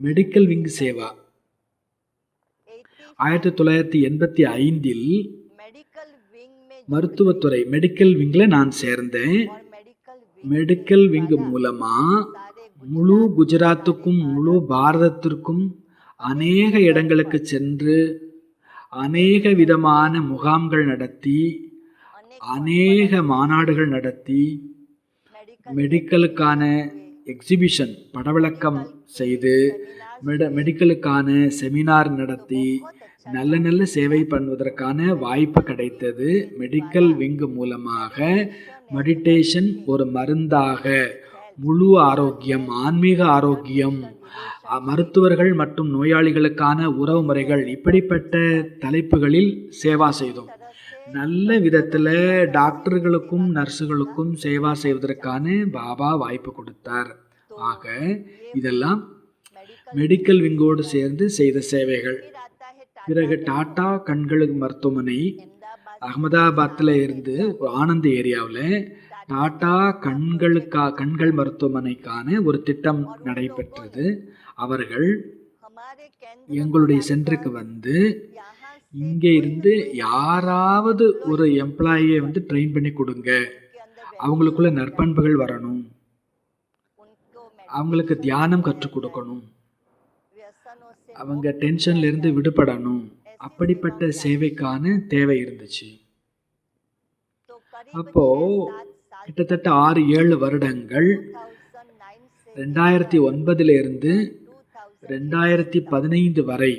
Medical wing Seva ஆயிரத்தி தொள்ளாயிரத்தி எண்பத்தி ஐந்தில் மருத்துவத்துறை மெடிக்கல் விங்கில் நான் சேர்ந்தேன். மெடிக்கல் விங் மூலமாக முழு குஜராத்துக்கும் முழு பாரதத்திற்கும் அநேக இடங்களுக்கு சென்று அநேக விதமான முகாம்கள் நடத்தி அநேக மாநாடுகள் நடத்தி மெடிக்கலுக்கான எக்ஸிபிஷன் படவிளக்கம் செய்து மெட மெடிக்கலுக்கான செமினார் நடத்தி நல்ல நல்ல சேவை பண்ணுவதற்கான வாய்ப்பு கிடைத்தது. மெடிக்கல் விங் மூலமாக மெடிடேஷன் ஒரு மருந்தாக. முழு ஆரோக்கியம் ஆன்மீக ஆரோக்கியம் மருத்துவர்கள் மற்றும் நோயாளிகளுக்கான உறவு முறைகள் இப்படிப்பட்ட தலைப்புகளில் சேவா செய்தோம். நல்ல விதத்தில் டாக்டர்களுக்கும் நர்ஸுகளுக்கும் சேவா செய்வதற்கான பாபா வாய்ப்பு கொடுத்தார். ஆக இதெல்லாம் மெடிக்கல் விங்கோடு சேர்ந்து செய்த சேவைகள். பிறகு டாடா கண்களுக்கு மருத்துவமனை அகமதாபாத்தில் இருந்து ஆனந்த் ஏரியாவில் டாடா கண்களுக்கா கண்கள் மருத்துவமனைக்கான ஒரு திட்டம் நடைபெற்றது. அவர்கள் எங்களுடைய சென்டருக்கு வந்து இங்கே இருந்து யாராவது ஒரு எம்ப்ளாயியை வந்து ட்ரெயின் பண்ணி கொடுங்க. அவங்களுக்குள்ள நற்பண்புகள் வரணும். அவங்களுக்கு தியானம் கற்றுக் கொடுக்கணும். அவங்க டென்ஷன்லேருந்து விடுபடணும். அப்படிப்பட்ட சேவைக்கான தேவை இருந்துச்சு. அப்போ கிட்டத்தட்ட ஆறு ஏழு வருடங்கள் ரெண்டாயிரத்தி ஒன்பதுல இருந்து ரெண்டாயிரத்தி பதினைந்து வரை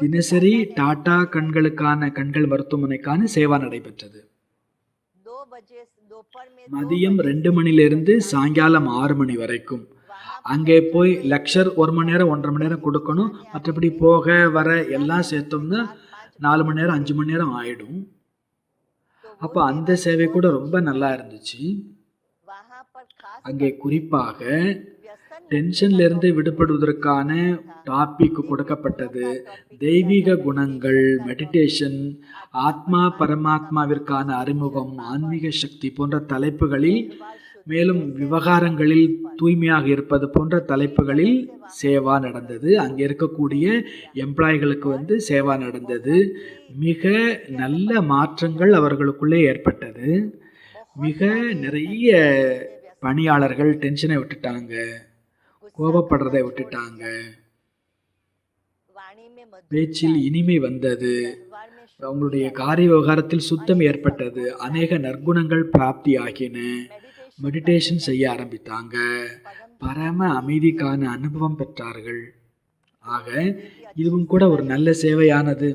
தினசரி டாடா கண்களுக்கான கண்கள் மருத்துவமனைக்கான சேவா நடைபெற்றது. மதியம் ரெண்டு மணிலிருந்து சாயங்காலம் ஆறு மணி வரைக்கும். அங்கே போய் லெக்சர் ஒரு மணி நேரம் ஒன்றரை மணி நேரம் கொடுக்கணும். மற்றபடி போக வர எல்லாம் சேர்த்தோம்னா நாலு மணி நேரம் அஞ்சு மணி நேரம் ஆயிடும். அப்போ அந்த சேவை கூட ரொம்ப நல்லா இருந்துச்சு. அங்கே குறிப்பாக டென்ஷன்ல இருந்து விடுபடுவதற்கான டாபிக் கொடுக்கப்பட்டது. தெய்வீக குணங்கள் மெடிடேஷன் ஆத்மா பரமாத்மாவிற்கான அறிமுகம் ஆன்மீக சக்தி போன்ற தலைப்புகளில் மேலும் விவகாரங்களில் தூய்மையாக இருப்பது போன்ற தலைப்புகளில் சேவா நடந்தது. அங்கே இருக்கக்கூடிய எம்ப்ளாய்களுக்கு வந்து சேவா நடந்தது. மிக நல்ல மாற்றங்கள் அவர்களுக்குள்ளே ஏற்பட்டது. மிக நிறைய பணியாளர்கள் டென்ஷனை விட்டுட்டாங்க. கோபப்படுறதை விட்டுட்டாங்க. பேச்சில் இனிமை வந்தது. அவங்களுடைய காரிய விவகாரத்தில் சுத்தம் ஏற்பட்டது. அநேக நற்குணங்கள் பிராப்தி ஆகின மெடிடேஷன் செய்ய ஆரம்பித்தாங்க. பரம அமைதிக்கான அனுபவம் பெற்றார்கள். ஆக இதுவும் கூட ஒரு நல்ல சேவையானது.